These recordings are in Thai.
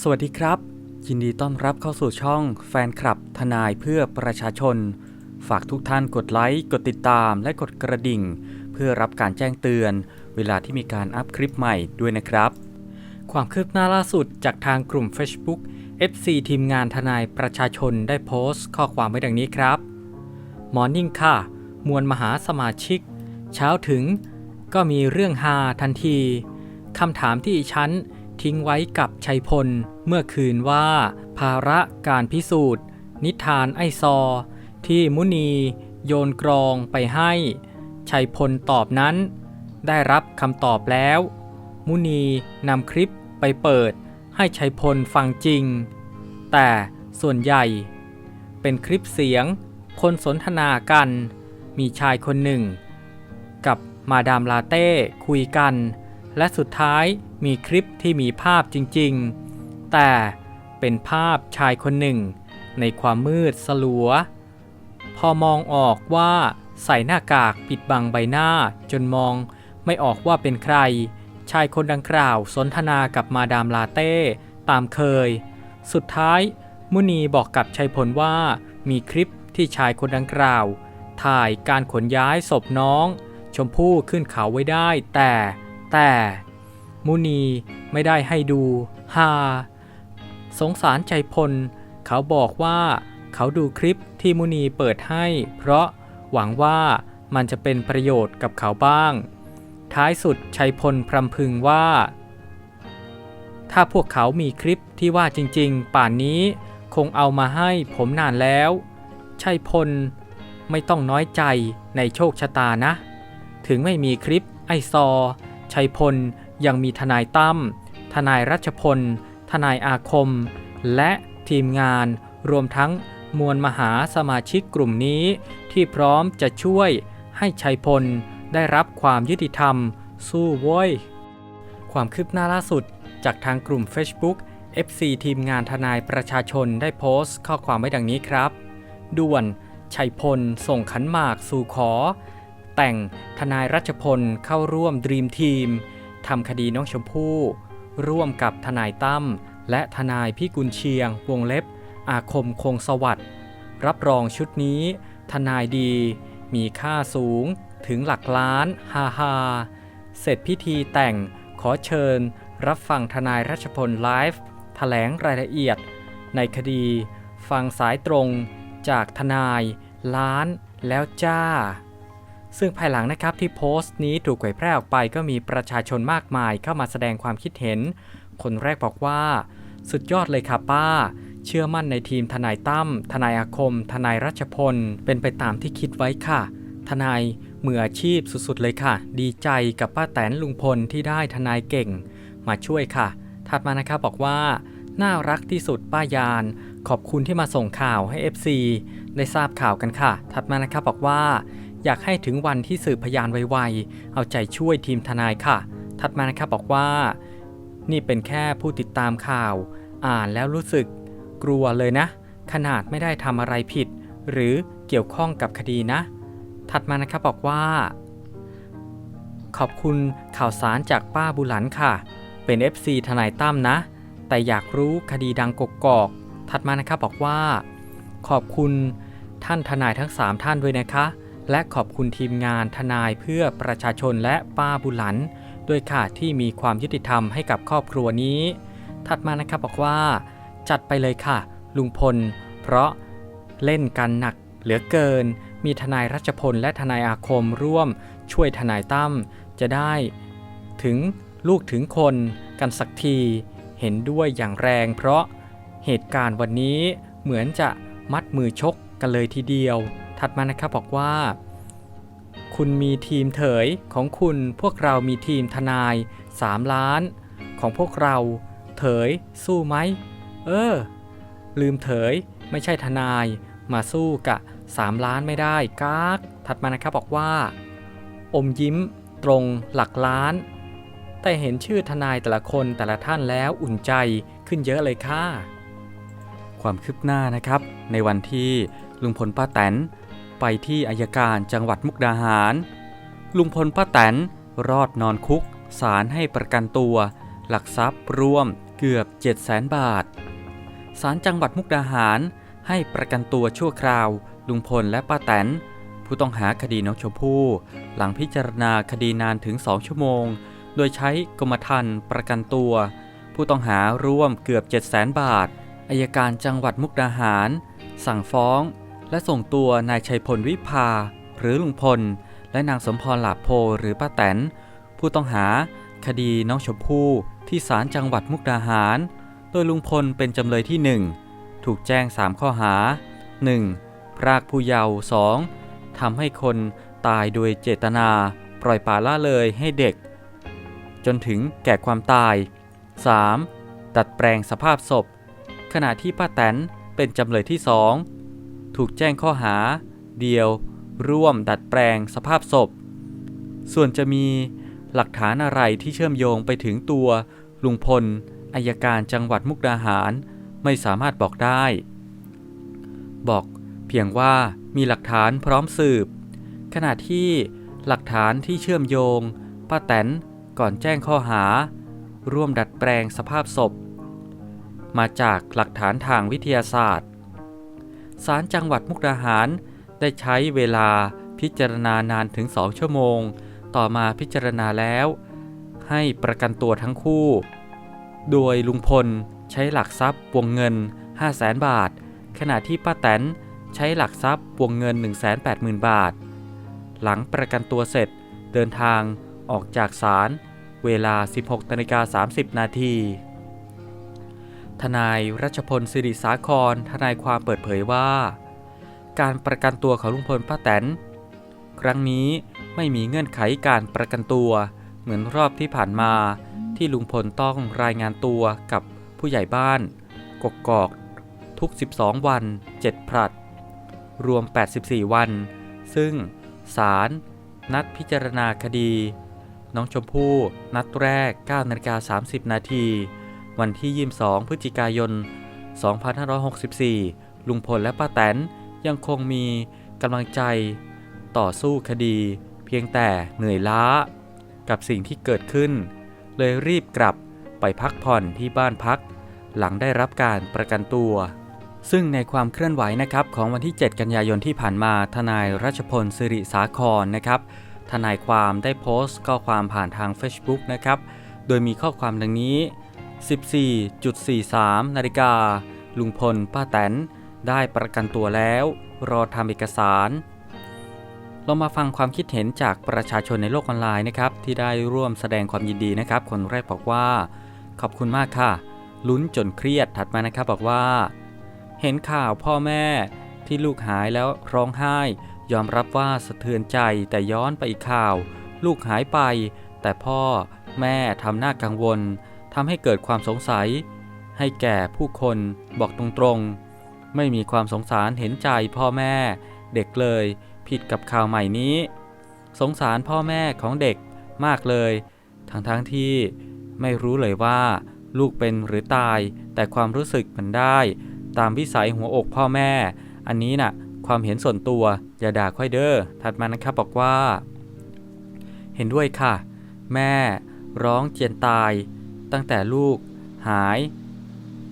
สวัสดีครับ ยินดีต้อนรับเข้าสู่ช่องแฟนคลับทนายเพื่อประชาชน ฝากทุกท่านกดไลค์ กดติดตามและกดกระดิ่ง เพื่อรับการแจ้งเตือน เวลาที่มีการอัพคลิปใหม่ด้วยนะครับ ความคืบหน้าล่าสุดจากทางกลุ่ม Facebook FC ทีมงานทนายประชาชนได้โพสต์ข้อความไว้ดังนี้ครับมอร์นิ่งค่ะ มวลมหาสมาชิก เช้าถึง ก็มีเรื่องฮาทันทีคำถามที่ฉัน ทิ้งไว้กับชัยพลเมื่อคืนว่า ภาระการพิสูจน์ นิทานไอซอ ที่มุนี โยนกรองไปให้ ชัยพลตอบนั้น ได้รับคำตอบแล้ว มุนีนำคลิปไปเปิดให้ชัยพลฟังจริง แต่ส่วนใหญ่ เป็นคลิปเสียงคนสนทนากัน มีชายคนหนึ่ง กับมาดามลาเต้คุยกัน และสุดท้ายมีคลิปที่มีภาพจริงๆ แต่เป็นภาพชายคนหนึ่ง ในความมืดสลัว พอมองออกว่าใส่หน้ากากปิดบังใบหน้าจนมองไม่ออกว่าเป็นใคร ชายคนดังกล่าวสนทนากับมาดามลาเต้ตามเคย สุดท้ายมุนีบอกกับชัยพลว่ามีคลิปที่ชายคนดังกล่าว ถ่ายการขนย้ายศพน้อง ชมพู่ขึ้นเขาไว้ได้แต่ แต่มุนีไม่ได้ให้ดูฮาสงสารใจพล เขาบอกว่าเขาดูคลิปที่มุนีเปิดให้ เพราะหวังว่ามันจะเป็นประโยชน์กับเขาบ้าง ท้ายสุดชัยพลพรำพึงว่า ถ้าพวกเขามีคลิปที่ว่าจริง ๆ ป่านนี้คงเอามาให้ผมนานแล้ว ชัยพลไม่ต้องน้อยใจในโชคชะตานะ ถึงไม่มีคลิปไอซอ ชัยพลยังมีทนายตั้ม ทนายรัชพล ทนายอาคม และทีมงาน รวมทั้งมวลมหาสมาชิกกลุ่มนี้ ที่พร้อมจะช่วยให้ชัยพลได้รับความยุติธรรม สู้โว้ย ความคืบหน้าล่าสุดจากทางกลุ่ม Facebook FC ทีมงานทนายประชาชนได้โพสต์ข้อความไว้ดังนี้ครับ ด่วน ชัยพล ส่งขันหมากสู่ขอ แต่งทนายรัชพลเข้าร่วมดรีมทีมทำคดีน้องชมพู่ร่วมกับทนายตั้มและทนายพี่กุลเชียง วงเล็บ อาคมคงสวัสดิ์รับรองชุดนี้ ทนายดี มีค่าสูงถึงหลักล้านฮาฮาเสร็จพิธีแต่งขอเชิญ รับฟังทนายรัชพลไลฟ์แถลงรายละเอียด ในคดี ฟังสายตรงจากทนายล้านแล้วจ้า ซึ่งภายหลังนะครับที่โพสต์นี้ถูกเผยแพร่ออกไปก็มีประชาชนมากมายเข้ามาแสดงความคิดเห็น คนแรกบอกว่า สุดยอดเลยค่ะป้า เชื่อมั่นในทีมทนายตั้มทนายอาคม ทนายรัชพล เป็นไปตามที่คิดไว้ค่ะ ทนายมืออาชีพสุดๆเลยค่ะ ดีใจกับป้าแตนลุงพลที่ได้ทนายเก่ง มาช่วยค่ะ ถัดมานะครับบอกว่า น่ารักที่สุดป้ายาน ขอบคุณที่มาส่งข่าวให้ FC ได้ทราบข่าวกันค่ะ ถัดมานะครับบอกว่า อยากให้ถึงวันที่สืบพยานไวๆ เอาใจช่วยทีมทนายค่ะ ถัดมานะครับบอกว่า นี่เป็นแค่ผู้ติดตามข่าว อ่านแล้วรู้สึกกลัวเลยนะ ขนาดไม่ได้ทำอะไรผิด หรือเกี่ยวข้องกับคดีนะ ถัดมานะครับบอกว่า ขอบคุณข่าวสารจากป้าบุหลันค่ะ เป็น FC ทนายตั้มนะ แต่อยากรู้คดีดังกกอก ถัดมานะครับบอกว่า ขอบคุณท่านทนายทั้ง 3 ท่านด้วยนะคะ และขอบคุณทีมงานทนายเพื่อประชาชนและป้าบุหลันด้วยค่ะที่มีความยุติธรรมให้กับครอบครัวนี้ ถัดมานะครับบอกว่า จัดไปเลยค่ะ ลุงพล เพราะเล่นกันหนักเหลือเกิน มีทนายรัชพลและทนายอาคมร่วม ช่วยทนายตั้มจะได้ถึงลูกถึงคนกันสักทีเห็นด้วยอย่างแรง เพราะเหตุการณ์วันนี้เหมือนจะมัดมือชกกันเลยทีเดียว ถัดมานะครับบอกว่า คุณมีทีมเถยของคุณพวกเรามีทีมทนาย 3 ล้าน ของพวกเราเถยสู้ไหม เออ ลืมเถยไม่ใช่ทนายมาสู้กะ 3 ล้านไม่ได้กากถัดมานะครับบอกว่า อมยิ้มตรงหลักล้าน แต่เห็นชื่อทนายแต่ละคนแต่ละท่านแล้วอุ่นใจขึ้นเยอะเลยค่ะ ความคืบหน้านะครับ ในวันที่ลุงพลป้าแตน ไปที่อายการจังหวัดมุกดาหาร ลุงพลป้าแตนรอดนอนคุกศาลให้ประกันตัว หลักทรัพย์รวมเกือบ 7 0 0 0 0 0 บาท ศาลจังหวัดมุกดาหารให้ประกันตัวชั่วคราว ลุงพลและป้าแตน ผู้ต้องหาคดีน้องชมพู่หลังพิจารณาคดีนานถึง2ชั่วโมง โดยใช้กรมธรรม์ประกันตัว ผู้ต้องหาร่วมเกือบ 7 0 0 0 0 0 บาทอายการจังหวัดมุกดาหาร สั่งฟ้อง และส่งตัวนายชัยพลวิภา หรือลุงพล และนางสมพรหลาโพหรือป้าแตน ผู้ต้องหา คดีน้องชมพู่ที่ศาลจังหวัดมุกดาหาร โดยลุงพลเป็นจำเลยที่ 1 ถูกแจ้ง 3 ข้อหา 1. พรากผู้เยาว์ 2. ทำให้คนตายโดยเจตนา ปล่อยปละละเลยให้เด็ก จนถึงแก่ความตาย 3. ดัดแปลงสภาพศพ ขณะที่ป้าแตนเป็นจำเลยที่2 ถูกแจ้งข้อหา เดียว ร่วมดัดแปลงสภาพศพ ส่วนจะมีหลักฐานอะไรที่เชื่อมโยงไปถึงตัวลุงพลอายการจังหวัดมุกดาหาร ไม่สามารถบอกได้ บอกเพียงว่ามีหลักฐานพร้อมสืบ ขณะที่หลักฐานที่เชื่อมโยงป้าแตนก่อนแจ้งข้อหา ร่วมดัดแปลงสภาพศพ มาจากหลักฐานทางวิทยาศาสตร์ ศาลจังหวัดมุกดาหาร ได้ใช้เวลาพิจารณานานถึง2ชั่วโมง ต่อมาพิจารณาแล้ว ให้ประกันตัวทั้งคู่ โดยลุงพลใช้หลักทรัพย์วงเงิน 5 0 0แสนบาท ขณะที่ป้าแตนใช้หลักทรัพย์วงเงิน 180,000 บาท หลังประกันตัวเสร็จเดินทางออกจากศาลเวลา 16นาฬิกา30 นาที ทนายรัชพลสิริสาคร ทนายความเปิดเผยว่า การประกันตัวของลุงพลป้าแตน ครั้งนี้ไม่มีเงื่อนไขการประกันตัว เหมือนรอบที่ผ่านมาที่ลุงพลต้องรายงานตัวกับผู้ใหญ่บ้าน กกอก ทุก 12 วัน 7 ผลัด รวม 84 วัน ซึ่งศาลนัดพิจารณาคดี น้องชมพู่นัดแรก9นาฬิกา30 นาที วันที่ 22 พฤศจิกายน 2564 ลุงพลและป้าแตนยังคงมีกำลังใจ ต่อสู้คดี เพียงแต่เหนื่อยล้า กับสิ่งที่เกิดขึ้น เลยรีบกลับไปพักผ่อนที่บ้านพัก หลังได้รับการประกันตัว ซึ่งในความเคลื่อนไหวนะครับของวันที่ 7 กันยายนที่ผ่านมาทนายรัชพลสิริสาครนะครับทนายความได้โพสต์ข้อความผ่านทาง Facebook นะครับ โดยมีข้อความดังนี้ 14.43 นาฬิกา ลุงพล ป้าแตน ได้ประกันตัวแล้ว รอทำเอกสาร เรามาฟังความคิดเห็นจากประชาชนในโลกออนไลน์นะครับ ที่ได้ร่วมแสดงความยินดีนะครับ คนแรกบอกว่า ขอบคุณมากค่ะ ลุ้นจนเครียดถัดมานะครับบอกว่า เห็นข่าวพ่อแม่ที่ลูกหายแล้วร้องไห้ ยอมรับว่าสะเทือนใจแต่ย้อนไปอีกข่าว ลูกหายไป แต่พ่อแม่ทำหน้ากังวล ทำให้เกิดความสงสัย ให้แก่ผู้คนบอกตรงๆ ไม่มีความสงสารเห็นใจพ่อแม่ เด็กเลยผิดกับข่าวใหม่นี้ สงสารพ่อแม่ของเด็กมากเลย ทั้งๆทที่ไม่รู้เลยว่า ลูกเป็นหรือตาย แต่ความรู้สึกมันได้ ตามวิสัยหัวอกพ่อแม่ อันนี้น่ะ ความเห็นส่วนตัวอย่าด่าค่อยเด้อถัดมานะครับบอกว่า เห็นด้วยค่ะ แม่ร้องเจียนตาย ตั้งแต่ลูกหาย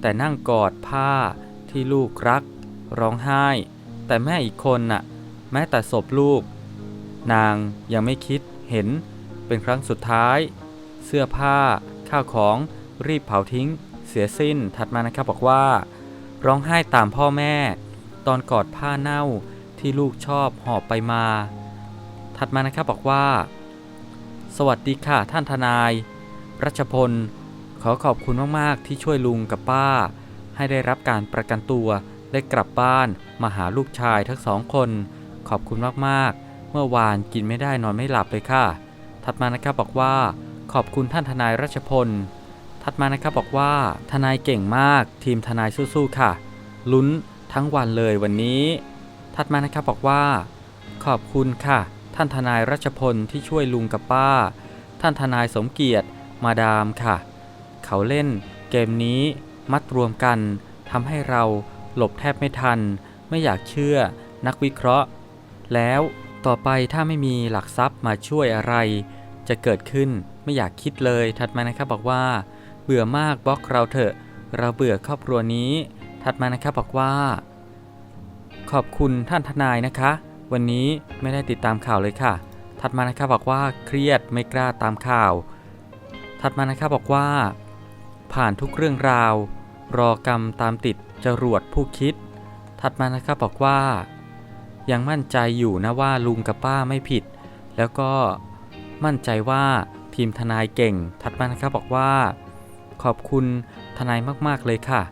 แต่นั่งกอดผ้าที่ลูกรัก ร้องไห้ แต่แม่อีกคนน่ะ แม้แต่ศพลูก นางยังไม่คิดเห็นเป็นครั้งสุดท้าย เสื้อผ้า ข้าวของรีบเผาทิ้ง เสียสิ้นถัดมานะครับบอกว่า ร้องไห้ตามพ่อแม่ ตอนกอดผ้าเน่าที่ลูกชอบหอบไปมา ถัดมานะครับบอกว่า สวัสดีค่ะท่านทนาย รัชพล อขอบคุณมากๆที่ช่วยลุงกับป้า ให้ได้รับการประกันตัวได้กลับบ้านมาหาลูกชายทั้งสองคน ขอบคุณมากๆ เมื่อวานกินไม่ได้นอนไม่หลับเลยค่ะ ถัดมานะครับบอกว่า ขอบคุณท่านทนายรัชพล ถัดมานะครับบอกว่า ทนายเก่งมาก ทีมทนายสู้ๆค่ะ ลุ้นทั้งวันเลยวันนี้ ถัดมานะครับบอกว่า ขอบคุณค่ะ ท่านทนายรัชพลที่ช่วยลุงกับป้า ท่านทนายสมเกียรติมาดามค่ะ เขาเล่นเกมนี้มัดรวมกันทำให้เราหลบแทบไม่ทัน ไม่อยากเชื่อนักวิเคราะห์ แล้วต่อไปถ้าไม่มีหลักทรัพย์มาช่วยอะไร จะเกิดขึ้นไม่อยากคิดเลยถัดมานะครับบอกว่า เบื่อมากบล็อกเราเถอะ เราเบื่อครอบครัวนี้ ถัดมานะครับบอกว่า ขอบคุณท่านทนายนะคะ วันนี้ไม่ได้ติดตามข่าวเลยค่ะ ถัดมานะครับบอกว่าเครียดไม่กล้าตามข่าว ถัดมานะครับบอกว่า ผ่านทุกเรื่องราว รอกรรมตามติดจรวดผู้คิด ถัดมานะครับบอกว่า ยังมั่นใจอยู่นะว่าลุงกับป้าไม่ผิด แล้วก็มั่นใจว่าทีมทนายเก่ง ถัดมานะครับบอกว่า ขอบคุณทนายมากๆเลยค่ะ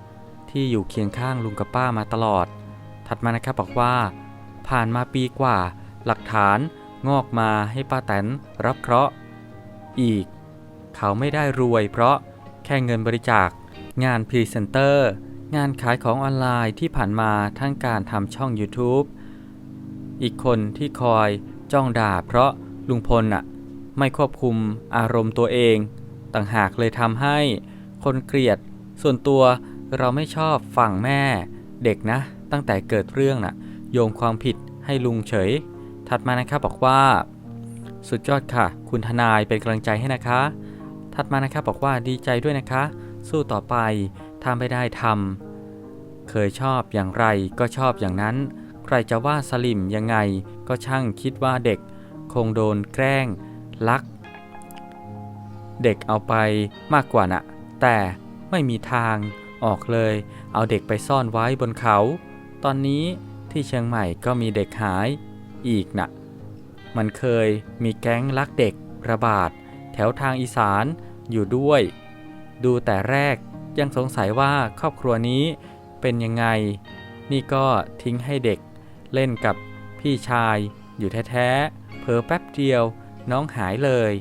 ที่อยู่เคียงข้างลุงกับป้ามาตลอด ถัดมานะครับบอกว่า ผ่านมาปีกว่า หลักฐานงอกมาให้ป้าแตนรับเคราะห์อีก เขาไม่ได้รวยเพราะ แค่เงินบริจาค งานพรีเซนเตอร์ งานขายของออนไลน์ที่ผ่านมาทั้งการทำช่อง YouTube อีกคนที่คอยจ้องด่าเพราะลุงพลน่ะไม่ควบคุมอารมณ์ตัวเอง ต่างหากเลยทำให้คนเกลียด ส่วนตัวเราไม่ชอบฝั่งแม่เด็กนะ ตั้งแต่เกิดเรื่องน่ะ โยงความผิดให้ลุงเฉย ถัดมานะครับบอกว่า สุดยอดค่ะ คุณทนายเป็นกำลังใจให้นะคะ ถัดมานะครับบอกว่าดีใจด้วยนะคะ สู้ต่อไปถ้าไม่ได้ทำเคยชอบอย่างไรก็ชอบอย่างนั้น ใครจะว่าสลิมยังไงก็ช่างคิดว่าเด็ก คงโดนแกล้ง ลัก เด็กเอาไปมากกว่าน่ะ แต่ไม่มีทางออกเลย เอาเด็กไปซ่อนไว้บนเขา ตอนนี้ที่เชียงใหม่ก็มีเด็กหายอีกน่ะ มันเคยมีแก๊งลักเด็กระบาด แถวทางอีสานอยู่ด้วย ดูแต่แรกยังสงสัยว่าครอบครัวนี้เป็นยังไง นี่ก็ทิ้งให้เด็ก เล่นกับพี่ชายอยู่แท้ๆเพอแป๊บเดียวน้องหายเลย